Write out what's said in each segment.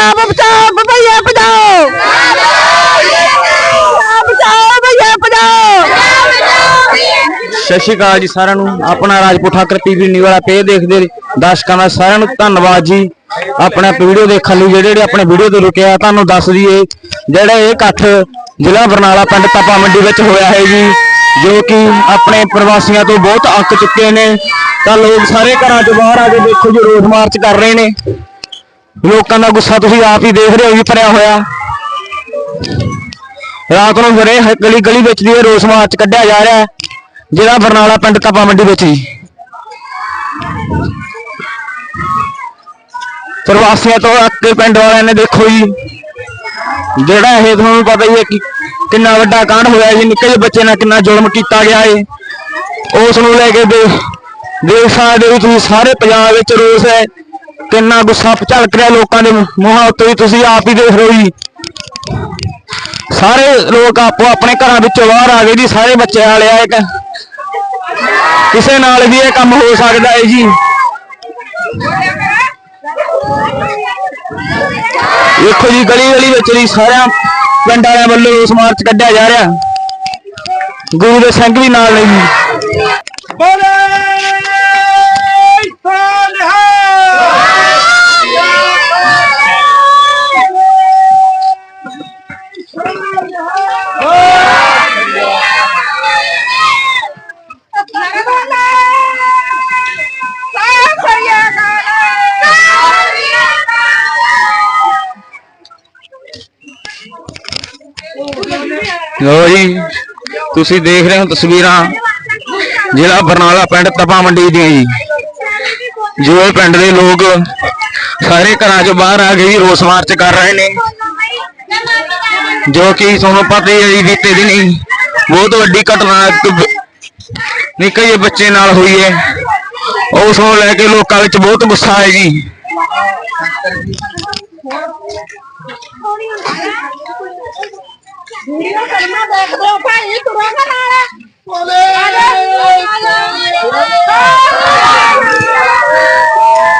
ਪੰਜਾਬ, ਬਚਾਓ ਭਈਆ ਬਚਾਓ। ਬਚਾਓ ਭਈਆ ਬਚਾਓ। ਸਤਿ ਸ਼੍ਰੀ ਅਕਾਲ ਜੀ ਸਾਰਿਆਂ ਨੂੰ। ਆਪਣਾ ਰਾਜਪੂਤ ਠਾਕਰ ਟੀਵੀ ਨਿਊਜ਼ ਵਾਲਾ ਪੇਜ ਦੇਖਦੇ ਦਰਸ਼ਕਾਂ ਦਾ ਸਾਰਿਆਂ ਨੂੰ ਧੰਨਵਾਦ ਜੀ। ਆਪਣਾ ਵੀਡੀਓ ਦੇਖਣ ਲਈ ਜਿਹੜੇ ਜਿਹੜੇ ਆਪਣੇ ਵੀਡੀਓ ਤੇ ਰੁਕਿਆ ਤੁਹਾਨੂੰ ਦੱਸ ਦਈਏ, ਜਿਹੜਾ ਇਹ ਇਕੱਠ ਜ਼ਿਲ੍ਹਾ ਬਰਨਾਲਾ ਪਿੰਡ ਤਪਾ ਮੰਡੀ ਵਿੱਚ ਹੋਇਆ ਹੈ ਜੀ, ਜੋ ਕਿ ਆਪਣੇ ਪ੍ਰਵਾਸੀਆਂ ਤੋਂ ਬਹੁਤ ਅੱਕ ਚੁੱਕੇ ਨੇ। ਤਾਂ ਲੋਕ ਸਾਰੇ ਘਰਾਂ ਤੋਂ ਬਾਹਰ ਆ ਕੇ ਦੇਖੋ ਜੀ ਰੋਸ ਮਾਰਚ ਕਰ ਰਹੇ ਨੇ। ਲੋਕਾਂ ਦਾ ਗੁੱਸਾ ਤੁਸੀਂ ਆਪ ਹੀ ਦੇਖ ਰਹੇ ਹੋ ਜੀ, ਭਰਿਆ ਹੋਇਆ। ਰਾਤ ਨੂੰ ਫਿਰ ਗਲੀ ਗਲੀ ਵਿੱਚ ਦੀ ਇਹ ਰੋਸ ਮਾਰਚ ਕੱਢਿਆ ਜਾ ਰਿਹਾ ਜਿਹੜਾ ਬਰਨਾਲਾ ਪਿੰਡ ਤਪਾ ਮੰਡੀ ਵਿੱਚ ਜੀ। ਪ੍ਰਵਾਸੀਆਂ ਤੋਂ ਅੱਕੇ ਪਿੰਡ ਵਾਲਿਆਂ ਨੇ ਦੇਖੋ ਜੀ, ਜਿਹੜਾ ਇਹ ਤੁਹਾਨੂੰ ਪਤਾ ਹੀ ਹੈ ਕਿ ਕਿੰਨਾ ਵੱਡਾ ਕਾਂਡ ਹੋਇਆ ਜੀ, ਨਿੱਕੇ ਜਿਹੇ ਬੱਚੇ ਨਾਲ ਕਿੰਨਾ ਜ਼ੁਲਮ ਕੀਤਾ ਗਿਆ ਏ। ਉਸ ਨੂੰ ਲੈ ਕੇ ਦੇ ਦੇਖ ਸਕਦੇ ਹੋ ਤੁਸੀਂ ਸਾਰੇ ਪੰਜਾਬ ਵਿੱਚ ਰੋਸ ਹੈ। ਕਿੰਨਾ ਗੁੱਸਾ ਝਲਕ ਰਿਹਾ ਲੋਕਾਂ ਦੇ ਮੂੰਹਾਂ ਉੱਤੇ ਵੀ, ਤੁਸੀਂ ਆਪ ਹੀ ਦੇਖ ਰਹੇ ਹੋ ਜੀ। ਸਾਰੇ ਲੋਕ ਆਪੋ ਆਪਣੇ ਘਰਾਂ ਵਿੱਚੋਂ ਬਾਹਰ ਆ ਗਏ ਜੀ, ਸਾਰੇ ਬੱਚੇ ਵਾਲੇ ਆਏ ਕਿਸੇ ਨਾਲ ਵੀ ਇਹ ਕੰਮ ਹੋ ਸਕਦਾ ਹੈ ਜੀ। ਦੇਖੋ ਜੀ, ਗਲੀ ਗਲੀ ਵਿੱਚ ਜੀ ਸਾਰਿਆਂ ਪਿੰਡ ਵਾਲਿਆਂ ਵੱਲੋਂ ਉਸ ਮਾਰਚ ਕੱਢਿਆ ਜਾ ਰਿਹਾ। ਗੁਰੂ ਦੇ ਸਿੰਘ ਵੀ ਨਾਲ ਨੇ ਜੀ। ਲੋ ਜੀ, ਤੁਸੀਂ ਦੇਖ ਰਹੇ ਹੋ ਤਸਵੀਰਾਂ ਜ਼ਿਲ੍ਹਾ ਬਰਨਾਲਾ ਪਿੰਡ ਤਪਾ ਮੰਡੀ ਦੀਆਂ ਜੀ। ਜੋ ਇਹ ਪਿੰਡ ਦੇ ਲੋਕ ਸਾਰੇ ਘਰਾਂ ਚੋਂ ਬਾਹਰ ਆ ਕੇ ਜੀ ਰੋਸ ਮਾਰਚ ਕਰ ਰਹੇ ਨੇ, ਜੋ ਕਿ ਤੁਹਾਨੂੰ ਪਤਾ ਹੀ ਹੈ ਜੀ, ਬੀਤੇ ਦਿਨੀ ਬਹੁਤ ਵੱਡੀ ਘਟਨਾ ਇੱਕ ਬ- ਨਿੱਕੇ ਜਿਹੇ ਬੱਚੇ ਨਾਲ ਹੋਈ ਹੈ। ਉਸ ਨੂੰ ਲੈ ਕੇ ਲੋਕਾਂ ਵਿੱਚ ਬਹੁਤ ਗੁੱਸਾ ਹੈ ਜੀ। ਵੀਡੀਓ ਕਰਨਾ ਦੇਖਦੇ ਹੋ ਭਾਈ ਤੁਰੋਗਾ ਨਾਲ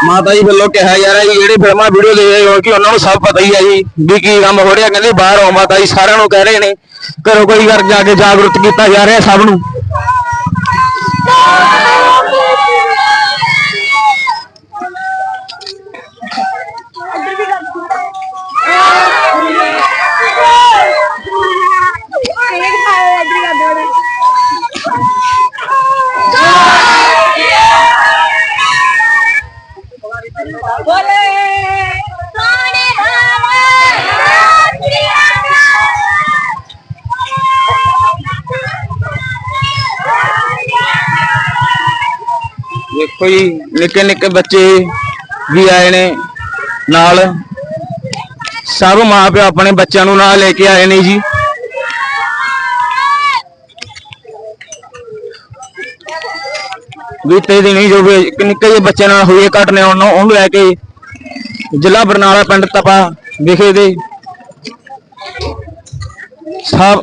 ਮਾਤਾ ਜੀ ਵੱਲੋਂ ਕਿਹਾ ਜਾ ਰਿਹਾ ਜੀ ਜਿਹੜੇ ਫਿਲਮਾਂ ਵੀਡੀਓ ਦੇਖ ਰਹੇ ਹੋ ਕਿ ਉਹਨਾਂ ਨੂੰ ਸਭ ਪਤਾ ਹੀ ਹੈ ਜੀ ਵੀ ਕੀ ਕੰਮ ਹੋ ਰਿਹਾ ਕਹਿੰਦੇ ਬਾਹਰ ਆਓ ਮਾਤਾ ਜੀ ਸਾਰਿਆਂ ਨੂੰ ਕਹਿ ਰਹੇ ਨੇ ਘਰੋਂ ਕੋਈ ਘਰ ਜਾ ਕੇ ਜਾਗਰੂਕ ਕੀਤਾ ਜਾ ਰਿਹਾ ਸਭ ਨੂੰ। ਕੋਈ ਨਿੱਕੇ ਨਿੱਕੇ ਬੱਚੇ ਵੀ ਆਏ ਨੇ ਨਾਲ। ਸਭ ਮਾਪੇ ਆਪਣੇ ਬੱਚਿਆਂ ਨੂੰ ਨਾਲ ਲੈ ਕੇ ਆਏ ਨੇ ਜੀ। ਬੀਤੇ ਦਿਨੀ ਜੋ ਨਿੱਕੇ ਜਿਹੇ ਬੱਚੇ ਨਾਲ ਹੋਈ ਇਹ ਘਟਨਾ, ਉਹਨੂੰ ਉਹਨੂੰ ਲੈ ਕੇ ਜ਼ਿਲ੍ਹਾ ਬਰਨਾਲਾ ਪਿੰਡ ਤਪਾ ਵਿਖੇ ਦੇ ਸਭ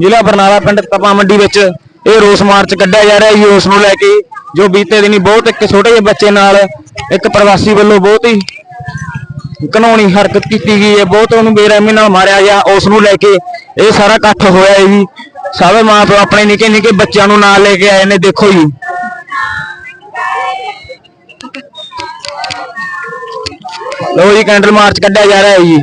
ਜ਼ਿਲ੍ਹਾ ਬਰਨਾਲਾ ਪਿੰਡ ਤਪਾ ਮੰਡੀ ਵਿੱਚ ਇਹ ਰੋਸ ਮਾਰਚ ਕੱਢਿਆ ਜਾ ਰਿਹਾ ਜੀ, ਉਸ ਨੂੰ ਲੈ ਕੇ ਜੋ ਬੀਤੇ ਦਿਨੀ ਬਹੁਤ ਇੱਕ ਛੋਟੇ ਜਿਹੇ ਬੱਚੇ ਨਾਲ ਇੱਕ ਪ੍ਰਵਾਸੀ ਵੱਲੋਂ ਬਹੁਤ ਹੀ ਕਾਨੂੰਨੀ ਹਰਕਤ ਕੀਤੀ ਗਈ ਹੈ। ਬਹੁਤ ਉਹਨੂੰ ਬੇਰਹਿਮੀ ਨਾਲ ਮਾਰਿਆ ਗਿਆ। ਉਸ ਨੂੰ ਲੈ ਕੇ ਇਹ ਸਾਰਾ ਇਕੱਠ ਹੋਇਆ ਹੈ ਜੀ। ਸਾਰੇ ਮਾਂ ਪਿਓ ਆਪਣੇ ਨਿੱਕੇ ਨਿੱਕੇ ਬੱਚਿਆਂ ਨੂੰ ਨਾਲ ਲੈ ਕੇ ਆਏ ਨੇ। ਦੇਖੋ ਜੀ। ਲੋ ਜੀ, ਕੈਂਡਲ ਮਾਰਚ ਕੱਢਿਆ ਜਾ ਰਿਹਾ ਹੈ ਜੀ।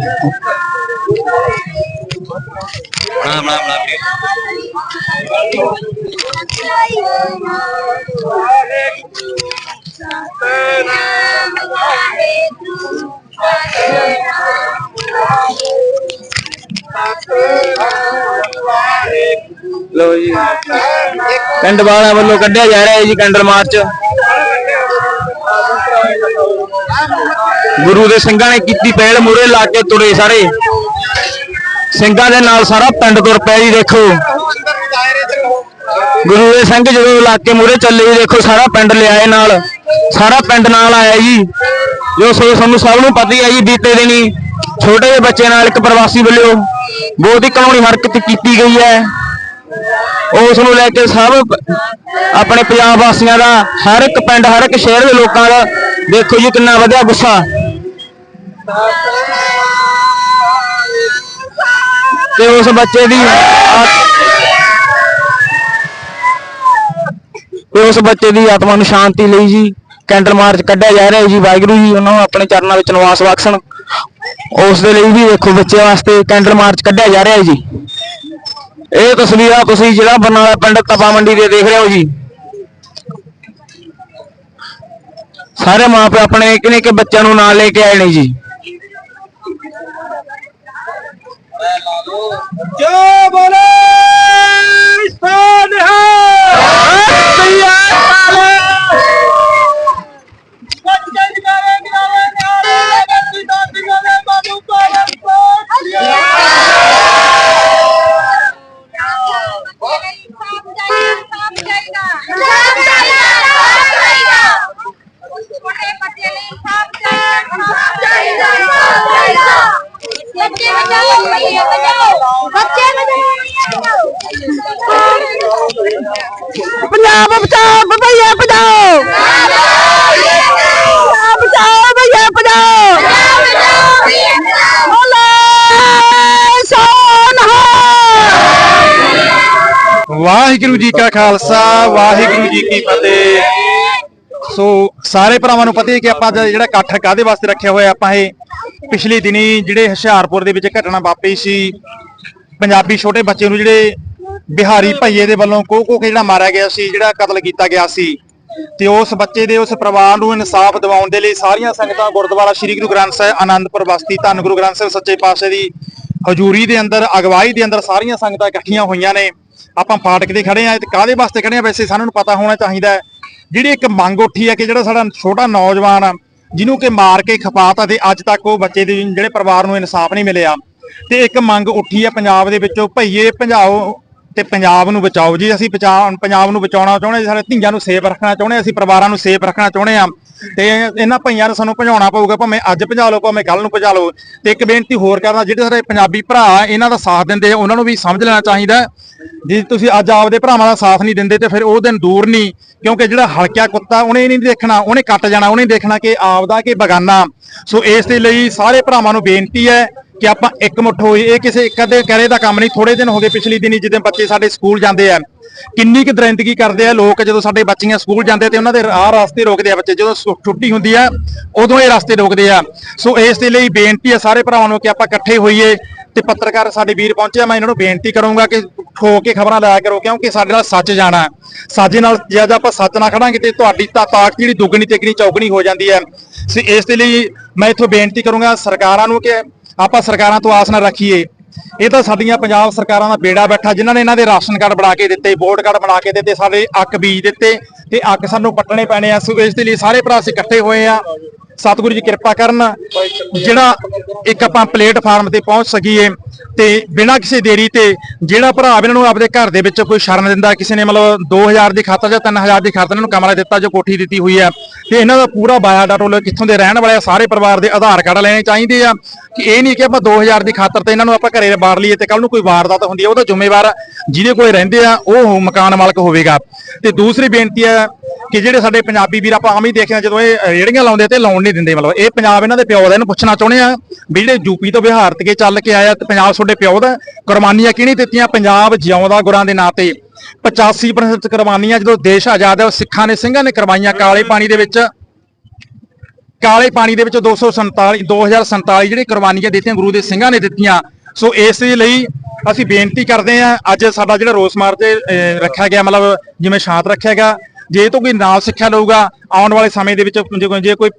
ਲੋ ਜੀ। ਪਿੰਡ ਵਾਲਿਆਂ ਵੱਲੋਂ ਕੱਢਿਆ ਜਾ ਰਿਹਾ ਹੈ ਜੀ, ਕੈਂਡਲ ਮਾਰਚ। ਗੁਰੂ ਦੇ ਸਿੰਘਾਂ ਨੇ ਕੀਤੀ ਪਹਿਲ ਮੂਰੇ ਲਾ ਕੇ ਤੁਰੇ ਸਾਰੇ। ਸਿੰਘਾਂ ਦੇ ਨਾਲ ਸਾਰਾ ਪਿੰਡ ਤੁਰ ਪਿਆ ਜੀ, ਦੇਖੋ। ਗੁਰੂ ਦੇ ਸਿੰਘ ਜਦੋਂ ਇਲਾਕੇ ਮੂਰੇ ਚੱਲੇ ਜੀ, ਦੇਖੋ ਸਾਰਾ ਪਿੰਡ ਲਿਆਏ ਨਾਲ, ਸਾਰਾ ਪਿੰਡ ਨਾਲ ਆਇਆ ਜੀ। ਜੋ ਸੋ ਸਾਨੂੰ ਸਭ ਨੂੰ ਪਤਾ ਹੀ ਹੈ ਜੀ ਬੀਤੇ ਦਿਨੀ ਛੋਟੇ ਜਿਹੇ ਬੱਚੇ ਨਾਲ ਇੱਕ ਪ੍ਰਵਾਸੀ ਵੱਲੋਂ ਬਹੁਤ ਹੀ ਕਾਨੂੰਨੀ ਹਰਕਤ ਕੀਤੀ ਗਈ ਹੈ। ਉਸ ਨੂੰ ਲੈ ਕੇ ਸਭ ਆਪਣੇ ਪੰਜਾਬ ਵਾਸੀਆਂ ਦਾ, ਹਰ ਇੱਕ ਪਿੰਡ, ਹਰ ਇੱਕ ਸ਼ਹਿਰ ਦੇ ਲੋਕਾਂ ਦਾ, ਦੇਖੋ ਜੀ ਕਿੰਨਾ ਵਧਿਆ ਗੁੱਸਾ। ਤੇ ਉਸ ਬੱਚੇ ਦੀ ਉਸ ਬੱਚੇ ਦੀ ਆਤਮਾ ਨੂੰ ਸ਼ਾਂਤੀ ਲਈ ਜੀ, ਕੈਂਡਲ ਮਾਰਚ ਕੱਢਿਆ ਜਾ ਰਿਹਾ ਜੀ, ਵਾਹਿਗੁਰੂ ਜੀ, ਉਹਨਾਂ ਨੂੰ ਆਪਣੇ ਚਰਨਾਂ ਵਿੱਚ ਨਿਵਾਸ ਬਖਸ਼ਣ। ਉਸ ਦੇ ਲਈ ਵੀ ਦੇਖੋ ਬੱਚੇ ਵਾਸਤੇ ਕੈਂਡਲ ਮਾਰਚ ਕੱਢਿਆ ਜਾ ਰਿਹਾ ਜੀ। ਇਹ ਤਸਵੀਰਾਂ ਤੁਸੀਂ ਜਿਹੜਾ ਬਰਨਾਲਾ ਪਿੰਡ ਤਪਾ ਮੰਡੀ ਦੇ ਦੇਖ ਰਹੇ ਹੋ ਜੀ। ਸਾਰੇ ਮਾਪੇ ਆਪਣੇ ਨਿੱਕੇ ਨਿੱਕੇ ਬੱਚਿਆਂ ਨੂੰ ਨਾਲ ਲੈ ਕੇ ਆਏ ਨੇ ਜੀ। ਜੋ ਬੋਲੇ ਸੋਨਿਹਾ ਬੱਚੇ ਵਾਹਿਗੁਰੂ ਜੀ ਕਾ ਖਾਲਸਾ, ਵਾਹਿਗੁਰੂ ਜੀ ਕੀ ਫਤਿਹ। ਸੋ ਸਾਰੇ ਭਰਾਵਾਂ ਨੂੰ ਪਤਾ ਹੈ ਕਿ ਆਪਾਂ ਜਿਹੜਾ ਇਕੱਠ ਕਾਦੇ ਵਾਸਤੇ ਰੱਖਿਆ ਹੋਇਆ ਆਪਾਂ ਇਹ ਪਿਛਲੇ ਦਿਨੀ ਜਿਹੜੇ ਹੁਸ਼ਿਆਰਪੁਰ ਦੇ ਵਿੱਚ ਘਟਨਾ ਵਾਪਰੀ ਸੀ, ਪੰਜਾਬੀ ਛੋਟੇ ਬੱਚੇ ਨੂੰ ਜਿਹੜੇ ਬਿਹਾਰੀ ਭਈਏ ਦੇ ਵੱਲੋਂ ਕੋ ਕੋ ਕੇ ਜਿਹੜਾ ਮਾਰਿਆ ਗਿਆ ਸੀ, ਜਿਹੜਾ ਕਤਲ ਕੀਤਾ ਗਿਆ ਸੀ। ਤੇ ਉਸ ਬੱਚੇ ਦੇ, ਉਸ ਪਰਿਵਾਰ ਨੂੰ ਇਨਸਾਫ ਦਿਵਾਉਣ ਦੇ ਲਈ ਸਾਰੀਆਂ ਸੰਗਤਾਂ ਗੁਰਦੁਆਰਾ ਸ੍ਰੀ ਗੁਰੂ ਗ੍ਰੰਥ ਸਾਹਿਬ, ਆਨੰਦਪੁਰ ਬਸਤੀ, ਧੰਨ ਗੁਰੂ ਗ੍ਰੰਥ ਸਾਹਿਬ ਸੱਚੇ ਪਾਤਸ਼ਾਹ ਦੀ ਹਜ਼ੂਰੀ ਦੇ ਅੰਦਰ, ਅਗਵਾਈ ਦੇ ਅੰਦਰ ਸਾਰੀਆਂ ਸੰਗਤਾਂ ਇਕੱਠੀਆਂ ਹੋਈਆਂ ਨੇ। ਆਪਾਂ ਫਾਟਕ ਤੇ ਖੜੇ ਆ, ਤੇ ਕਾਦੇ ਵਾਸਤੇ ਖੜੇ ਆ? ਵੈਸੇ ਸਾਨੂੰ ਪਤਾ ਹੋਣਾ ਚਾਹੀਦਾ ਹੈ। ਜਿਹੜੀ ਇੱਕ ਮੰਗ ਉੱਠੀ ਹੈ ਕਿ ਜਿਹੜਾ ਸਾਡਾ ਛੋਟਾ ਨੌਜਵਾਨ ਆ, ਜਿਹਨੂੰ ਕਿ ਮਾਰ ਕੇ ਖਪਾਤਾ ਤੇ ਅੱਜ ਤੱਕ ਉਹ ਬੱਚੇ ਦੇ ਜਿਹੜੇ ਪਰਿਵਾਰ ਨੂੰ ਇਨਸਾਫ ਨਹੀਂ ਮਿਲਿਆ। ਤੇ ਇੱਕ ਮੰਗ ਉੱਠੀ ਹੈ ਪੰਜਾਬ ਦੇ ਵਿੱਚੋਂ, ਭਈਏ ਭੰਜਾਓ ਤੇ ਪੰਜਾਬ ਨੂੰ ਬਚਾਓ ਜੀ ਅਸੀਂ ਬਚਾ- ਪੰਜਾਬ ਨੂੰ ਬਚਾਉਣਾ ਚਾਹੁੰਦੇ ਹਾਂ, ਸਾਡੇ ਧੀਆਂ ਨੂੰ ਸੇਫ ਰੱਖਣਾ ਚਾਹੁੰਦੇ ਹਾਂ, ਅਸੀਂ ਪਰਿਵਾਰਾਂ ਨੂੰ ਸੇਫ ਰੱਖਣਾ ਚਾਹੁੰਦੇ ਆ ਤੇ ਇਹਨਾਂ ਭਈਆਂ ਨੂੰ ਸਾਨੂੰ ਭਜਾਉਣਾ ਪਊਗਾ ਭਾਵੇਂ ਅੱਜ ਭਜਾ ਲਓ ਭਾਵੇਂ ਕੱਲ ਨੂੰ ਭਜਾ ਲਓ। ਤੇ ਇੱਕ ਬੇਨਤੀ ਹੋਰ ਕਰਦਾ ਜਿਹੜੇ ਸਾਡੇ ਪੰਜਾਬੀ ਭਰਾ ਇਹਨਾਂ ਦਾ ਸਾਥ ਦਿੰਦੇ ਆ ਉਹਨਾਂ ਨੂੰ ਵੀ ਸਮਝ ਲੈਣਾ ਚਾਹੀਦਾ ਜੇ ਤੁਸੀਂ ਅੱਜ ਆਪਦੇ ਭਰਾਵਾਂ ਦਾ ਸਾਥ ਨਹੀਂ ਦਿੰਦੇ ਤੇ ਫਿਰ ਉਹ ਦਿਨ ਦੂਰ ਨਹੀਂ ਕਿਉਂਕਿ ਜਿਹੜਾ ਹਲਕਿਆ ਕੁੱਤਾ ਉਹਨੇ ਨਹੀਂ ਦੇਖਣਾ ਉਹਨੇ ਕੱਟ ਜਾਣਾ ਉਹਨੇ ਦੇਖਣਾ ਕਿ ਆਪਦਾ ਕਿ ਬਗਾਨਾ। ਸੋ ਇਸ ਦੇ ਲਈ ਸਾਰੇ ਭਰਾਵਾਂ ਨੂੰ ਬੇਨਤੀ ਹੈ ਕਿ ਆਪਾਂ ਇਕਮੁੱਠ ਹੋਈ ਇਹ ਕਿਸੇ ਇੱਕ ਅੱਧੇ ਕਰੇ ਦਾ ਕੰਮ ਨਹੀਂ। ਥੋੜੇ ਦਿਨ ਹੋ ਗਏ ਪਿਛਲੀ ਦਿਨੀ ਜਦੋਂ ਬੱਚੇ ਸਾਡੇ ਸਕੂਲ ਜਾਂਦੇ ਆ। ਕਿੰਨੀ ਕੁ ਦਰਿੰਦਗੀ ਕਰਦੇ ਆ ਲੋਕ। ਜਦੋਂ ਸਾਡੇ ਬੱਚੀਆਂ ਸਕੂਲ ਜਾਂਦੇ ਤੇ ਉਹਨਾਂ ਦੇ ਰਾਹ ਰਸਤੇ ਰੋਕਦੇ ਆ ਬੱਚੇ। ਜਦੋਂ ਛੁੱਟੀ ਹੁੰਦੀ ਆ, ਉਦੋਂ ਇਹ ਰਸਤੇ ਰੋਕਦੇ ਆ। ਸੋ ਇਸ ਦੇ ਲਈ ਬੇਨਤੀ ਹੈ ਸਾਰੇ ਭਰਾਵਾਂ ਨੂੰ ਕਿ ਆਪਾਂ ਇਕੱਠੇ ਹੋਈਏ ਤੇ ਪੱਤਰਕਾਰ ਸਾਡੇ ਵੀਰ ਪਹੁੰਚੇ ਮੈਂ ਇਹਨਾਂ ਨੂੰ ਬੇਨਤੀ ਕਰੂੰਗਾ ਕਿ ਠੋਕ ਕੇ ਖਬਰਾਂ ਲਾਇਆ ਕਰੋ, ਕਿਉਂਕਿ ਸਾਡੇ ਨਾਲ ਸੱਚ ਜਾਣਾ। ਹੈ। ਸਾਜੇ ਨਾਲ ਜੇ ਅੱਜ ਆਪਾਂ ਸੱਚ ਨਾ ਖੜਾਂਗੇ ਤੇ ਤੁਹਾਡੀ ਤਾਂ ਤਾਕਤ ਜਿਹੜੀ ਦੁੱਗਣੀ ਤੇਗਣੀ ਚੌਗਣੀ ਹੋ ਜਾਂਦੀ ਹੈ ਸੋ ਇਸ ਦੇ ਲਈ ਮੈਂ ਇੱਥੋਂ ਬੇਨਤੀ ਕਰੂੰਗਾ ਸਰਕਾਰਾਂ ਨੂੰ ਕਿ ਆਪਾਂ ਸਰਕਾਰਾਂ ਤੋਂ ਆਸ ਨਾ ਰੱਖੀਏ। ਇਹ ਤਾਂ ਸਾਡੀਆਂ ਪੰਜਾਬ ਸਰਕਾਰਾਂ ਦਾ ਬੇੜਾ ਬੈਠਾ, ਜਿਨ੍ਹਾਂ ਨੇ ਇਹਨਾਂ ਦੇ ਰਾਸ਼ਨ ਕਾਰਡ ਬਣਾ ਕੇ ਦਿੱਤੇ, ਵੋਟ ਕਾਰਡ ਬਣਾ ਕੇ ਦਿੱਤੇ, ਸਾਡੇ ਅੱਕ ਬੀਜ ਦਿੱਤੇ, ਤੇ ਅੱਕ ਸਾਨੂੰ ਪੱਟਣੇ ਪੈਣੇ ਆ। ਸੋ ਇਸ ਦੇ ਲਈ ਸਾਰੇ ਭਰਾ ਅਸੀਂ ਇਕੱਠੇ ਹੋਏ ਆ। ਸਤਿਗੁਰੂ ਜੀ ਕਿਰਪਾ ਕਰਨ ਜਿਹੜਾ ਇੱਕ ਆਪਾਂ ਪਲੇਟਫਾਰਮ ਤੇ ਪਹੁੰਚ ਸਕੀਏ ਤੇ ਬਿਨਾਂ ਕਿਸੇ ਦੇਰੀ ਤੇ ਜਿਹੜਾ ਭਰਾ ਵੀ ਇਹਨਾਂ ਨੂੰ ਆਪਦੇ ਘਰ ਦੇ ਵਿੱਚ ਕੋਈ ਸ਼ਰਨ ਦਿੰਦਾ ਕਿਸੇ ਨੇ ਮਤਲਬ 2000 ਦੀ ਖਾਤਰ ਜਾਂ 3000 ਦੀ ਖਾਤਰ ਇਹਨਾਂ ਨੂੰ ਕਮਰਾ ਦਿੱਤਾ ਜੋ ਕੋਠੀ ਦਿੱਤੀ ਹੋਈ ਹੈ ਤੇ ਇਹਨਾਂ ਦਾ ਪੂਰਾ ਬਾਇਓਡਾਟਾ ਲੋ ਕਿੱਥੋਂ ਦੇ ਰਹਿਣ ਵਾਲੇ ਆ, ਸਾਰੇ ਪਰਿਵਾਰ ਦੇ ਆਧਾਰ ਕਾਰਡ ਲੈਣੇ ਚਾਹੀਦੇ ਆ ਕਿ ਇਹ ਨਹੀਂ ਕਿ ਆਪਾਂ 2000 ਦੀ ਖਾਤਰ ਤੇ ਇਹਨਾਂ ਨੂੰ ਆਪਾਂ ਘਰੇ ਬਾੜ ਲਈਏ ਤੇ ਕੱਲ ਨੂੰ ਕੋਈ ਵਾਰਦਾਤ ਹੁੰਦੀ ਹੈ ਉਹਦਾ ਜ਼ਿੰਮੇਵਾਰ ਜਿਹਦੇ ਕੋਲ ਰਹਿੰਦੇ ਆ ਉਹ ਮਕਾਨ ਮਾਲਕ ਹੋਵੇਗਾ। ਤੇ ਦੂਸਰੀ ਬੇਨਤੀ ਹੈ ਕਿ ਜਿਹੜੇ ਸਾਡੇ ਪੰਜਾਬੀ ਵੀਰ ਆਪਾਂ ਆਮ ਹੀ ਦੇਖਦੇ ਹਾਂ ਜਦੋਂ ਇਹ ਰੇੜੀਆਂ ਲਾਉਂਦੇ ਤੇ ਲਾਉਣ ਨਹੀਂ ਦਿੰਦੇ, ਮਤਲਬ ਇਹ ਪੰਜਾਬ ਇਹਨਾਂ ਦੇ ਪਿਓ ਦਾ, ਇਹਨੂੰ ਪੁੱਛਣਾ ਚਾਹੁੰਦੇ ਆ ਵੀ ਜਿਹੜੇ ਯੂਪੀ ਤੋਂ ਬਿਹਾਰ ਤੇ ਚੱਲ ਕੇ ਆਇਆ ਤੇ ਪੰਜਾਬ ਤੁਹਾਡੇ ਪਿਓ ਦਾ ਕੁਰਬਾਨੀਆਂ ਕਿਹਨੇ ਦਿੱਤੀਆਂ? ਪੰਜਾਬ ਜਿਉਂਦਾ ਗੁਰਾਂ ਦੇ ਨਾਂ ਤੇ। 85% ਕੁਰਬਾਨੀਆਂ ਜਦੋਂ ਦੇਸ਼ ਆਜ਼ਾਦ ਹੈ, ਉਹ ਸਿੱਖਾਂ ਨੇ ਸਿੰਘਾਂ ਨੇ ਕਰਵਾਈਆਂ ਕਾਲੇ ਪਾਣੀ ਦੇ ਵਿੱਚ। ਕਾਲੇ ਪਾਣੀ ਦੇ ਵਿੱਚ 247 2047 ਜਿਹੜੇ ਕੁਰਬਾਨੀਆਂ ਦਿੱਤੀਆਂ ਗੁਰੂ ਦੇ ਸਿੰਘਾਂ ਨੇ ਦਿੱਤੀਆਂ। ਸੋ ਇਸ ਲਈ ਅਸੀਂ ਬੇਨਤੀ ਕਰਦੇ ਹਾਂ, ਅੱਜ ਸਾਡਾ ਜਿਹੜਾ ਰੋਸ ਮਾਰਚ ਰੱਖਿਆ ਗਿਆ, ਮਤਲਬ ਜਿਵੇਂ ਸ਼ਾਂਤ ਰੱਖਿਆ ਗਿਆ ਜੇ ਤੋਂ ਕੋਈ ਨਾਲ ਸਿੱਖਿਆ ਲਊਗਾ, ਆਉਣ ਵਾਲੇ ਸਮੇਂ ਦੇ ਵਿੱਚ ਜੇ ਕੋਈ- ਜੇ ਕੋਈ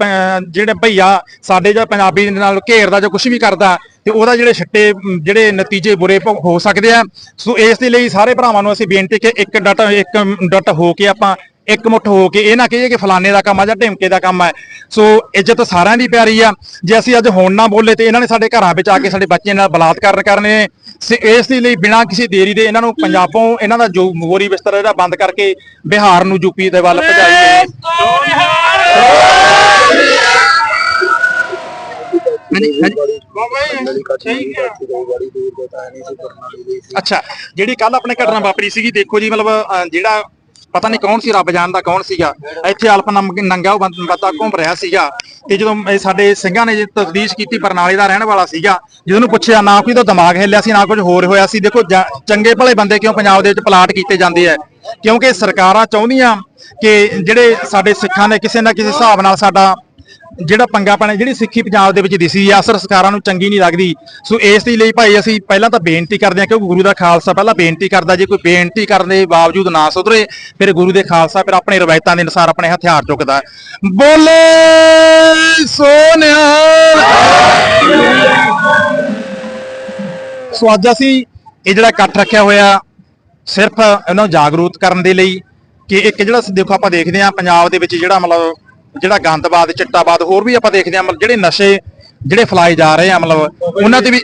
ਜਿਹੜੇ ਭਈਆ ਸਾਡੇ ਜਾਂ ਪੰਜਾਬੀ ਨਾਲ ਘੇਰਦਾ ਜਾਂ ਕੁਝ ਵੀ ਕਰਦਾ, ਤੇ ਉਹਦਾ ਜਿਹੜੇ ਛੱਟੇ, ਜਿਹੜੇ ਨਤੀਜੇ ਬੁਰੇ ਹੋ ਸਕਦੇ ਆ, ਸੋ ਇਸ ਦੇ ਲਈ ਸਾਰੇ ਭਰਾਵਾਂ ਨੂੰ ਅਸੀਂ ਬੇਨਤੀ ਕਿ ਇੱਕ ਡਟ ਇੱਕ ਡਟ ਹੋ ਕੇ ਆਪਾਂ ਇਕਮੁੱਠ ਹੋ ਕੇ, ਇਹ ਨਾ ਕਹੀਏ ਕਿ ਫਲਾਣੇ ਦਾ ਕੰਮ ਆ ਜਾਂ ਢਿਮਕੇ ਦਾ ਕੰਮ ਹੈ ਸੋ ਇੱਜ਼ਤ ਸਾਰਿਆਂ ਦੀ ਪਿਆਰੀ ਆ। ਜੇ ਅਸੀਂ ਅੱਜ ਹੁਣ ਨਾ ਬੋਲੇ ਤੇ ਇਹਨਾਂ ਨੇ ਸਾਡੇ ਘਰਾਂ ਵਿੱਚ ਆ ਕੇ ਸਾਡੇ ਬੱਚਿਆਂ ਨਾਲ ਬਲਾਤਕਾਰ ਕਰਨੇ ਇਸ ਦੇ ਲਈ ਬਿਨਾਂ ਕਿਸੇ ਦੇਰੀ ਦੇ ਇਹਨਾਂ ਨੂੰ ਪੰਜਾਬੋਂ ਇਹਨਾਂ ਦਾ ਜੋ ਮੋਰੀ ਬਿਸਤਰਾ ਜਿਹੜਾ ਬੰਦ ਕਰਕੇ ਬਿਹਾਰ ਨੂੰ ਯੂਪੀ ਦੇ ਵੱਲ ਭਜਾਈਏ। ਅੱਛਾ, ਜਿਹੜੀ ਕੱਲ ਆਪਣੇ ਘਟਨਾ ਵਾਪਰੀ ਸੀਗੀ, ਦੇਖੋ ਜੀ, ਮਤਲਬ ਜਿਹੜਾ ਪਤਾ ਨਹੀਂ ਕੌਣ ਸੀ, ਰੱਬ ਜਾਣਦਾ ਕੌਣ ਸੀਗਾ। ਇੱਥੇ ਅਲਪ ਨੰਗ- ਨੰਗਾ ਉਹ ਬੰਦਾ ਘੁੰਮ ਰਿਹਾ ਸੀਗਾ। ਤੇ ਜਦੋਂ ਇਹ ਸਾਡੇ ਸਿੰਘਾਂ ਨੇ ਤਸਦੀਸ਼ ਕੀਤੀ, ਬਰਨਾਲੇ ਦਾ ਰਹਿਣ ਵਾਲਾ ਸੀਗਾ, ਜਦੋਂ ਉਹਨੂੰ ਪੁੱਛਿਆ, ਨਾ ਕੋਈ ਤਾਂ ਦਿਮਾਗ ਹਿੱਲਿਆ ਸੀ, ਨਾ ਕੁਝ ਹੋਰ ਹੋਇਆ ਸੀ। ਦੇਖੋ, ਜਾਂ- ਚੰਗੇ ਭਲੇ ਬੰਦੇ ਕਿਉਂ ਪੰਜਾਬ ਦੇ ਵਿੱਚ ਪਲਾਟ ਕੀਤੇ ਜਾਂਦੇ ਆ? ਕਿਉਂਕਿ ਸਰਕਾਰਾਂ ਚਾਹੁੰਦੀਆਂ ਕਿ ਜਿਹੜੇ ਸਾਡੇ ਸਿੱਖਾਂ ਨੇ ਕਿਸੇ ਨਾ ਕਿਸੇ ਹਿਸਾਬ ਨਾਲ ਸਾਡਾ ਜਿਹੜਾ ਪੰਗਾ ਪੈਣਾ, ਜਿਹੜੀ ਸਿੱਖੀ ਪੰਜਾਬ ਦੇ ਵਿੱਚ ਦਿਸੀ ਆ, ਅਸਰ ਸਰਕਾਰਾਂ ਨੂੰ ਚੰਗੀ ਨਹੀਂ ਲੱਗਦੀ ਸੋ ਇਸ ਦੇ ਲਈ ਭਾਈ ਅਸੀਂ ਪਹਿਲਾਂ ਤਾਂ ਬੇਨਤੀ ਕਰਦੇ ਹਾਂ ਕਿਉਂਕਿ ਗੁਰੂ ਦਾ ਖਾਲਸਾ ਪਹਿਲਾਂ ਬੇਨਤੀ ਕਰਦਾ, ਜੇ ਕੋਈ ਬੇਨਤੀ ਕਰਨ ਦੇ ਬਾਵਜੂਦ ਨਾ ਸੁਧਰੇ, ਫਿਰ ਗੁਰੂ ਦੇ ਖਾਲਸਾ ਫਿਰ ਆਪਣੇ ਰਵਾਇਤਾਂ ਦੇ ਅਨੁਸਾਰ ਆਪਣੇ ਹਥਿਆਰ ਚੁੱਕਦਾ ਹੈ। ਬੋਲੇ ਸੋਨਿਆ ਸੋ ਅੱਜ ਅਸੀਂ ਇਹ ਜਿਹੜਾ ਇਕੱਠ ਰੱਖਿਆ ਹੋਇਆ, ਸਿਰਫ ਇਹਨਾਂ ਨੂੰ ਜਾਗਰੂਕ ਕਰਨ ਦੇ ਲਈ ਕਿ ਇੱਕ ਜਿਹੜਾ ਦੇਖੋ ਆਪਾਂ ਦੇਖਦੇ ਹਾਂ ਪੰਜਾਬ ਦੇ ਵਿੱਚ ਜਿਹੜਾ ਮਤਲਬ ਜਿਹੜਾ ਗੰਦਬਾਦ ਚਿੱਟਾਬਾਦ ਹੋਰ ਵੀ ਆਪਾਂ ਦੇਖਦੇ ਹਾਂ ਮਤਲਬ ਜਿਹੜੇ ਨਸ਼ੇ ਜਿਹੜੇ ਫਲਾਏ ਜਾ ਰਹੇ ਆ ਮਤਲਬ ਉਹਨਾਂ ਤੇ ਵੀ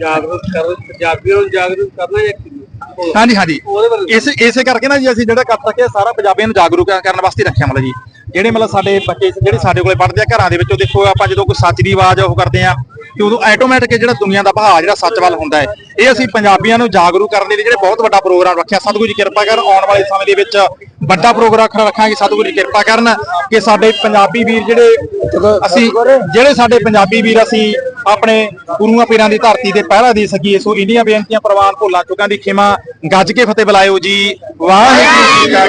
ਜਾਗਰੂਕ ਕਰ ਪੰਜਾਬੀਆਂ ਨੂੰ ਜਾਗਰੂਕ ਕਰਨਾ ਕਿਵੇਂ? ਹਾਂਜੀ ਹਾਂਜੀ। ਇਸ ਇਸੇ ਕਰਕੇ ਨਾ ਜੀ ਅਸੀਂ ਜਿਹੜਾ ਕਰ ਸਕਿਆ ਸਾਰਾ ਪੰਜਾਬੀਆਂ ਨੂੰ ਜਾਗਰੂਕ ਕਰਨ ਵਾਸਤੇ ਰੱਖਿਆ ਮਤਲਬ ਜੀ। ਜਿਹੜੇ ਮਤਲਬ ਸਾਡੇ ਬੱਚੇ ਜਿਹੜੇ ਸਾਡੇ ਕੋਲੇ ਪੜ੍ਹਦੇ ਆ ਘਰਾਂ ਦੇ ਵਿੱਚੋਂ ਦੇਖੋ ਆਪਾਂ ਜਦੋਂ ਕੋਈ ਸੱਚ ਦੀ ਆਵਾਜ਼ ਉਹ ਕਰਦੇ ਆ ਤੇ ਉਦੋਂ ਆਟੋਮੈਟਿਕ ਜਿਹੜਾ ਦੁਨੀਆ ਦਾ ਵਹਾਅ ਜਿਹੜਾ ਸੱਚ ਵੱਲ ਹੁੰਦਾ ਹੈ। ਇਹ ਅਸੀਂ ਪੰਜਾਬੀਆਂ ਨੂੰ ਜਾਗਰੂਕ ਕਰਨ ਦੇ ਲਈ ਜਿਹੜੇ ਬਹੁਤ ਵੱਡਾ ਪ੍ਰੋਗਰਾਮ ਰੱਖਿਆ। ਸਤਿਗੁਰੂ ਜੀ ਕਿਰਪਾ ਕਰਨ ਆਉਣ ਵਾਲੇ ਸਮੇਂ ਦੇ ਵਿੱਚ ਵੱਡਾ ਪ੍ਰੋਗਰਾਮ ਰੱਖਾਂਗੇ, ਸਤਿਗੁਰੂ ਦੀ ਕਿਰਪਾ ਕਰਨ ਕਿ ਸਾਡੇ ਪੰਜਾਬੀ ਵੀਰ ਜਿਹੜੇ ਅਸੀਂ, ਜਿਹੜੇ ਸਾਡੇ ਪੰਜਾਬੀ ਵੀਰ ਅਸੀਂ ਆਪਣੇ ਗੁਰੂਆਂ ਪੀਰਾਂ ਦੀ ਧਰਤੀ ਤੇ ਪਹਿਰਾ ਦੇ ਸਕੀਏ, ਸੋ ਇੰਨੀਆਂ ਬੇਨਤੀਆਂ ਪ੍ਰਵਾਨ ਭੁੱਲਾਂ ਚੁੱਕਾਂ ਦੀ ਖਿਮਾ ਗੱਜ ਕੇ ਫਤਿਹ ਬੁਲਾਇਓ ਜੀ। ਵਾਹਿਗੁਰੂ ਜੀ ਕਾ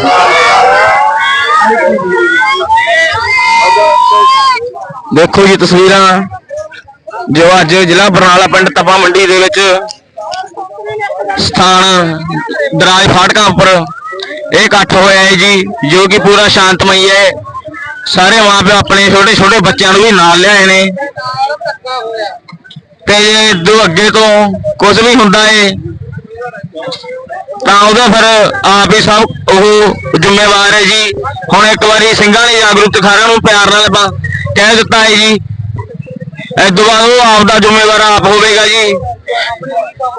ਦੇਖੋ ਜੀ ਤਸਵੀਰਾਂ, ਜੋ ਅੱਜ ਜ਼ਿਲ੍ਹਾ ਬਰਨਾਲਾ ਪਿੰਡ ਤਪਾ ਮੰਡੀ ਦੇ ਵਿੱਚ ਸਥਾਨ ਦਰਾਜ ਫਾਟਕਾਂ ਉੱਪਰ ਇਹ ਇਕੱਠ ਹੋਇਆ ਹੈ ਜੀ, ਜੋ ਕਿ ਪੂਰਾ ਸ਼ਾਂਤਮਈ ਹੈ। ਸਾਰੇ ਮਾਪੇ ਆਪਣੇ ਛੋਟੇ ਛੋਟੇ ਬੱਚਿਆਂ ਨੂੰ ਵੀ ਨਾਲ ਲਿਆਏ ਨੇ। ਤੇ ਜੇ ਇਦੋਂ ਅੱਗੇ ਤੋਂ ਕੁਝ ਵੀ ਹੁੰਦਾ ਏ, ਤਾਂ ਉਹਦਾ ਫਿਰ ਆਪ ਹੀ ਸਭ ਉਹ ਜ਼ਿੰਮੇਵਾਰ ਹੈ ਜੀ। ਹੁਣ ਇੱਕ ਵਾਰੀ ਸਿੰਘਾਂ ਨੇ ਜਾਗਰੂਕ ਸਾਰਿਆਂ ਨੂੰ ਪਿਆਰ ਨਾਲ ਆਪਾਂ ਕਹਿ ਦਿੱਤਾ ਹੈ ਜੀ। ਇਦੋਂ ਬਾਅਦ ਉਹ ਆਪ ਦਾ ਜ਼ਿੰਮੇਵਾਰ ਆਪ ਹੋਵੇਗਾ ਜੀ।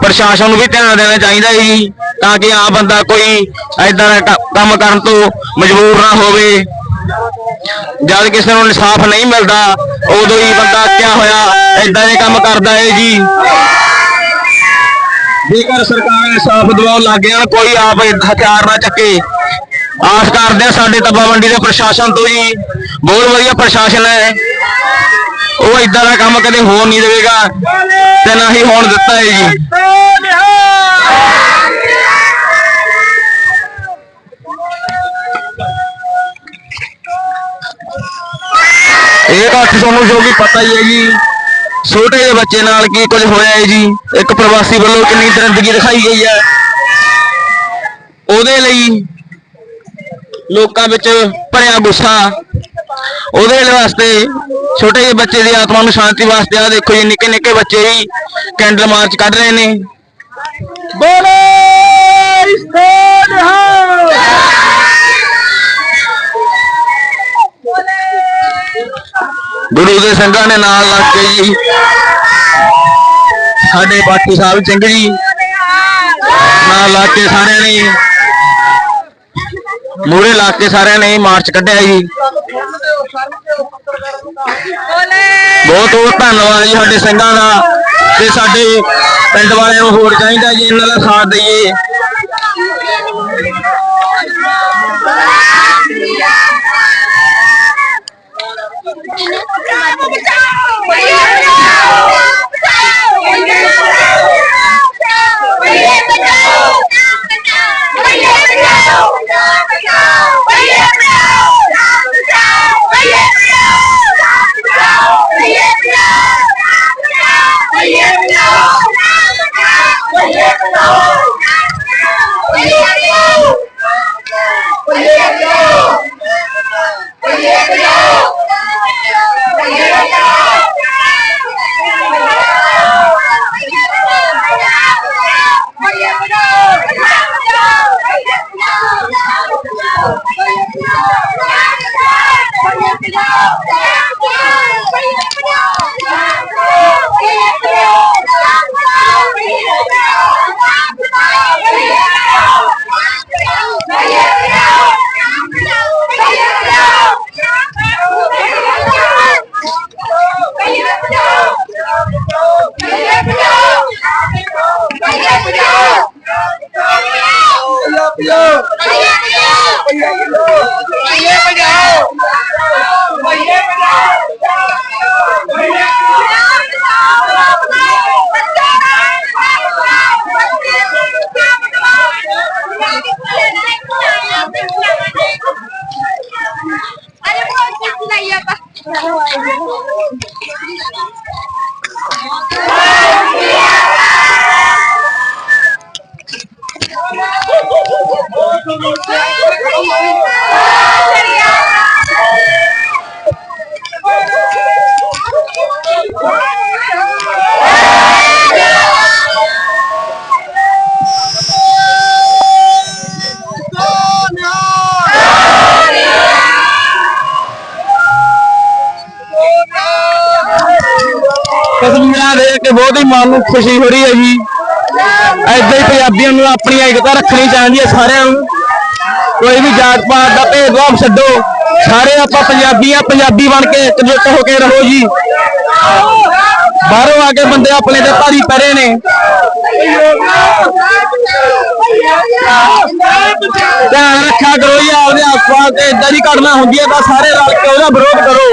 ਪ੍ਰਸ਼ਾਸਨ ਨੂੰ ਵੀ ਧਿਆਨ ਦੇਣਾ ਚਾਹੀਦਾ ਹੈ ਜੀ। ਤਾਂ ਕਿ ਆਪ ਬੰਦਾ ਕੋਈ ਐਦਾਂ ਦਾ ਕੰਮ ਕਰਨ ਤੋਂ ਮਜਬੂਰ ਨਾ ਹੋਵੇ। ਜਦ ਕਿਸੇ ਨੂੰ ਇਨਸਾਫ ਨਹੀਂ ਮਿਲਦਾ, ਉਦੋਂ ਹੀ ਬੰਦਾ ਕਿਆ ਹੋਇਆ? ਐਦਾਂ ਦੇ ਕੰਮ ਕਰਦਾ ਹੈ ਜੀ। ਜੇਕਰ ਸਰਕਾਰ ਇਨਸਾਫ ਦਿਵਾਉਣ ਲੱਗ ਜਾਣ ਕੋਈ ਆਪ ਹਥਿਆਰ ਨਾ ਚੱਕੇ। ਆਸ ਕਰਦੇ ਆ ਸਾਡੇ ਤੱਬਾ ਮੰਡੀ ਦੇ ਪ੍ਰਸ਼ਾਸਨ ਤੋਂ ਜੀ। ਬਹੁਤ ਵਧੀਆ ਪ੍ਰਸ਼ਾਸਨ ਹੈ। ਉਹ ਇਦਾਂ ਦਾ ਕੰਮ ਕਦੇ ਹੋਣ ਨਹੀਂ ਦੇਵੇਗਾ ਤੇ ਨਾ ਹੀ ਹੋਣ ਦਿੱਤਾ ਹੈ ਜੀ। ਇਹ ਤਾਂ ਤੁਹਾਨੂੰ ਜੋ ਕਿ ਪਤਾ ਹੀ ਹੈ ਜੀ, ਛੋਟੇ ਜਿਹੇ ਬੱਚੇ ਨਾਲ ਕੀ ਕੁਝ ਹੋਇਆ ਹੈ ਜੀ, ਇੱਕ ਪ੍ਰਵਾਸੀ ਵੱਲੋਂ ਕਿੰਨੀ ਦਰਦਗੀ ਦਿਖਾਈ ਗਈ ਹੈ। ਉਹਦੇ ਲਈ ਲੋਕਾਂ ਵਿੱਚ ਭਰਿਆ ਗੁੱਸਾ। ਉਹਦੇ ਵਾਸਤੇ ਛੋਟੇ ਜਿਹੇ ਬੱਚੇ ਦੀ ਆਤਮਾ ਨੂੰ ਸ਼ਾਂਤੀ ਵਾਸਤੇ ਆ ਦੇਖੋ ਜੀ, ਨਿੱਕੇ ਨਿੱਕੇ ਬੱਚੇ ਵੀ ਕੈਂਡਲ ਮਾਰਚ ਕੱਢ ਰਹੇ ਨੇ। ਬੋਲੇ ਗੁਰੂ ਦੇ ਸਿੰਘਾਂ ਨੇ ਨਾਲ ਲੱਗ ਕੇ ਜੀ। ਸਾਡੇ ਬਾਠੀ ਸਾਹਿਬ ਸਿੰਘ ਜੀ ਨਾਲ ਲੱਗ ਕੇ ਸਾਰਿਆਂ ਨੇ ਮੂਰੇ ਲਾ ਕੇ ਸਾਰਿਆਂ ਨੇ ਮਾਰਚ ਕੱਢਿਆ ਜੀ। ਬਹੁਤ ਬਹੁਤ ਧੰਨਵਾਦ ਜੀ ਸਾਡੇ ਸਿੰਘਾਂ ਦਾ ਤੇ ਸਾਡੇ ਪਿੰਡ ਵਾਲਿਆਂ ਨੂੰ ਹੋਰ ਚਾਹੀਦਾ ਜੀ, ਇਹਨਾਂ ਦਾ ਸਾਥ ਦਈਏ। 你能不摘？我不摘。ਭਈਏ ਭਜਾਓ। ਭਈਏ ਭਜਾਓ। ਭਈਏ ਭਜਾਓ। ਬਹੁਤ ਮਨ ਨੂੰ ਖੁਸ਼ੀ ਹੋ ਰਹੀ ਹੈ ਜੀ। ਐਦਾਂ ਹੀ ਪੰਜਾਬੀਆਂ ਨੂੰ ਆਪਣੀ ਏਕਤਾ ਰੱਖਣੀ ਚਾਹੀਦੀ ਹੈ ਸਾਰਿਆਂ ਨੂੰ। ਕੋਈ ਵੀ ਜਾਤ ਪਾਤ ਦਾ ਭੇਦਭਾਵ ਛੱਡੋ। ਸਾਰੇ ਆਪਾਂ ਪੰਜਾਬੀ ਆ ਪੰਜਾਬੀ ਬਣ ਕੇ ਇਕਜੁੱਟ ਹੋ ਕੇ ਰਹੋ ਜੀ। ਬਾਹਰੋਂ ਆ ਕੇ ਬੰਦੇ ਆਪਣੇ ਤੇ ਭਾਰੀ ਪਰੇ ਨੇ। ਧਿਆਨ ਰੱਖਿਆ ਕਰੋ ਜੀ, ਆਪਦੇ ਆਸ-ਪਾਸ ਤੇ ਇਦਾਂ ਦੀ ਘਟਨਾ ਹੁੰਦੀ ਹੈ ਤਾਂ ਸਾਰੇ ਰਲ ਕੇ ਉਹਦਾ ਵਿਰੋਧ ਕਰੋ।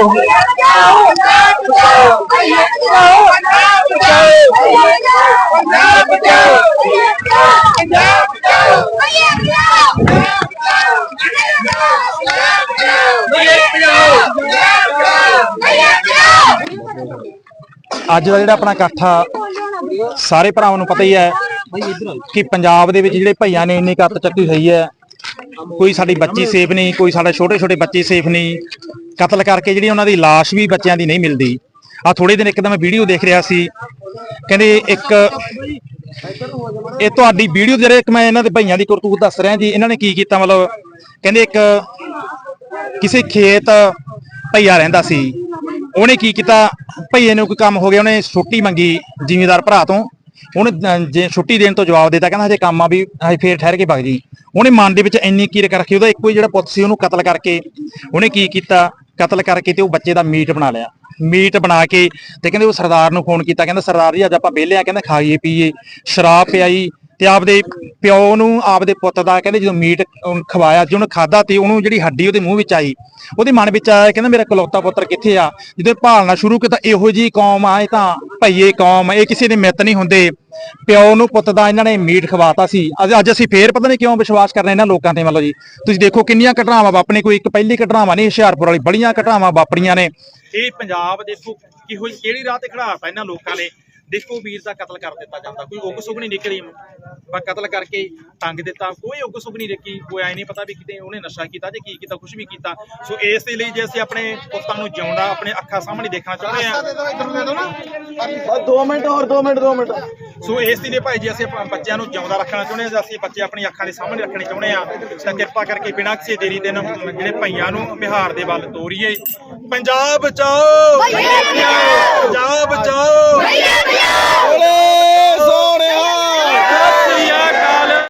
ਅੱਜ ਦਾ ਜਿਹੜਾ ਆਪਣਾ ਇਕੱਠ ਆ ਸਾਰੇ ਭਰਾਵਾਂ ਨੂੰ ਪਤਾ ਹੀ ਹੈ ਕਿ ਪੰਜਾਬ ਦੇ ਵਿੱਚ ਜਿਹੜੇ ਭਈਆਂ ਨੇ ਇੰਨੀ ਕੱਤ ਚੱਕੀ ਹੋਈ ਹੈ। ਕੋਈ ਸਾਡੀ ਬੱਚੀ ਸੇਫ ਨਹੀਂ, ਕੋਈ ਸਾਡੇ ਛੋਟੇ ਛੋਟੇ ਬੱਚੇ ਸੇਫ ਨਹੀਂ। ਕਤਲ ਕਰਕੇ ਜਿਹੜੀ ਉਹਨਾਂ ਦੀ ਲਾਸ਼ ਵੀ ਬੱਚਿਆਂ ਦੀ ਨਹੀਂ ਮਿਲਦੀ। ਆ ਥੋੜੇ ਦਿਨ ਇੱਕਦਮ ਵੀਡੀਓ ਦੇਖ ਰਿਹਾ ਸੀ। ਕਹਿੰਦੇ ਇੱਕ ਇਹ ਤੁਹਾਡੀ ਵੀਡੀਓ ਜਿਹੜੇ ਇੱਕ ਮੈਂ ਇਹਨਾਂ ਦੇ ਭਈਆਂ ਦੀ ਕਰਤੂਤ ਦੱਸ ਰਿਹਾ ਜੀ। ਇਹਨਾਂ ਨੇ ਕੀ ਕੀਤਾ ਮਤਲਬ? ਕਹਿੰਦੇ ਇੱਕ ਕਿਸੇ ਖੇਤ ਭਈਆ ਰਹਿੰਦਾ ਸੀ। ਉਹਨੇ ਕੀ ਕੀਤਾ? ਭਈਏ ਨੂੰ ਕੋਈ ਕੰਮ ਹੋ ਗਿਆ, ਉਹਨੇ ਛੁੱਟੀ ਮੰਗੀ ਜ਼ਿਮੀਂਦਾਰ ਭਰਾ ਤੋਂ। ਉਹਨੇ ਜੇ ਛੁੱਟੀ ਦੇਣ ਤੋਂ ਜਵਾਬ ਦਿੱਤਾ, ਕਹਿੰਦਾ ਹਜੇ ਕੰਮ ਆ ਵੀ, ਹਜੇ ਫੇਰ ਠਹਿਰ ਕੇ ਵਗ ਜੀ ਉਹਨੇ ਮਨ ਦੇ ਵਿੱਚ ਇੰਨੀ ਕੀਰ ਕਰ ਰੱਖੀ, ਉਹਦਾ ਇੱਕੋ ਹੀ ਜਿਹੜਾ ਪੁੱਤ ਸੀ, ਉਹਨੂੰ ਕਤਲ ਕਰਕੇ ਉਹਨੇ ਕੀ ਕੀਤਾ? ਕਤਲ ਕਰਕੇ ਤੇ ਉਹ ਬੱਚੇ ਦਾ ਮੀਟ ਬਣਾ ਲਿਆ। ਮੀਟ ਬਣਾ ਕੇ ਤੇ ਕਹਿੰਦੇ ਉਹ ਸਰਦਾਰ ਨੂੰ ਫੋਨ ਕੀਤਾ, ਕਹਿੰਦਾ ਸਰਦਾਰ ਜੀ, ਅੱਜ ਆਪਾਂ ਵਿਹਲੇ ਆ, ਕਹਿੰਦਾ ਖਾਈਏ ਪੀਏ ਸ਼ਰਾਬ ਪਿਆਈ ਤੇ ਆਪਦੇ ਪਿਓ ਨੂੰ, ਆਪਦੇ ਪੁੱਤ ਦਾ ਕਹਿੰਦੇ ਜਦੋਂ ਮੀਟ ਉਹਨੂੰ ਖਵਾਇਆ ਜਦੋਂ ਖਾਦਾ ਤੇ ਉਹਨੂੰ ਜਿਹੜੀ ਹੱਡੀ ਉਹਦੇ ਮੂੰਹ ਵਿੱਚ ਆਈ, ਉਹਦੇ ਮਨ ਵਿੱਚ ਆਇਆ, ਕਹਿੰਦਾ ਮੇਰਾ ਕਲੌਤਾ ਪੁੱਤਰ ਕਿੱਥੇ ਆ? ਜਦੋਂ ਭਾਲਣਾ ਸ਼ੁਰੂ ਕੀਤਾ, ਇਹੋ ਜੀ ਕੌਮ ਆ, ਇਹ ਤਾਂ ਭਈਏ ਕੌਮ, ਇਹ ਕਿਸੇ ਦੇ ਮਿੱਤ ਨਹੀਂ ਹੁੰਦੇ। ਪਿਓ ਨੂੰ ਪੁੱਤ ਦਾ ਇਹਨਾਂ ਨੇ ਮੀਟ ਖਵਾਤਾ ਸੀ। ਅੱਜ ਅਸੀਂ ਫੇਰ ਪਤਾ ਨਹੀਂ ਕਿਉਂ ਵਿਸ਼ਵਾਸ ਕਰਨਾ ਇਹਨਾਂ ਲੋਕਾਂ ਤੇ, ਮਤਲਬ ਜੀ। ਤੁਸੀਂ ਦੇਖੋ ਕਿੰਨੀਆਂ ਘਟਨਾਵਾਂ ਵਾਪਰੀਆਂ, ਕੋਈ ਇੱਕ ਪਹਿਲੀ ਘਟਨਾਵਾਂ ਨਹੀਂ, ਹੁਸ਼ਿਆਰਪੁਰ ਵਾਲੀ ਬੜੀਆਂ ਘਟਨਾਵਾਂ ਵਾਪਰੀਆਂ ਨੇ। ਇਹ ਪੰਜਾਬ ਦੇਖੋ, ਕਿਹੋ ਕਿਹੜੀ ਰਾਹ ਤੇ ਖੜਾਤਾ ਇਹਨਾਂ ਲੋਕਾਂ ਨੇ? ਦੇਖੋ ਵੀਰ ਦਾ ਕਤਲ ਕਰ ਦਿੱਤਾ ਜਾਂਦਾ ਕੋਈ ਉਗ ਸੁਗ ਨਹੀਂ ਨਿਕਲੀ ਬਸ ਕਤਲ ਕਰਕੇ ਟੰਗ ਦਿੱਤਾ ਕੋਈ ਉਗ ਸੁਗ ਨਹੀਂ ਰੱਖੀ ਕੋਈ ਐ ਨਹੀਂ ਪਤਾ ਵੀ ਕਿਤੇ ਉਹਨੇ ਨਸ਼ਾ ਕੀਤਾ ਜੇ ਕੀ ਕੀਤਾ ਕੁਝ ਵੀ ਕੀਤਾ। ਸੋ ਇਸ ਦੇ ਲਈ ਜੇ ਅਸੀਂ ਆਪਣੇ ਪੁੱਤਾਂ ਨੂੰ ਜਿਉਂਦਾ ਆਪਣੇ ਅੱਖਾਂ ਸਾਹਮਣੇ ਦੇਖਣਾ ਚਾਹੁੰਦੇ ਆ 2 ਮਿੰਟ ਹੋਰ 2 ਮਿੰਟ 2 ਮਿੰਟ। ਸੋ ਇਸ ਲਈ ਭਾਈ ਜੀ ਅਸੀਂ ਬੱਚਿਆਂ ਨੂੰ ਜਿਉਂਦਾ ਰੱਖਣਾ ਚਾਹੁੰਦੇ ਹਾਂ ਅਸੀਂ ਬੱਚੇ ਆਪਣੀ ਅੱਖਾਂ ਦੇ ਸਾਹਮਣੇ ਰੱਖਣੇ ਚਾਹੁੰਦੇ ਆ ਤਾਂ ਕਿਰਪਾ ਕਰਕੇ ਬਿਨਾਂ ਕਿਸੇ ਦੇਰੀ ਦੇ ਨਾ ਜਿਹੜੇ ਭਈਆਂ ਨੂੰ ਬਿਹਾਰ ਦੇ ਵੱਲ ਤੋਰੀਏ। ਪੰਜਾਬ ਬਚਾਓ ਪੰਜਾਬ ਬਚਾਓ ਭਈਆ ਬਚਾਓ ਸੋਹਣਿਆ!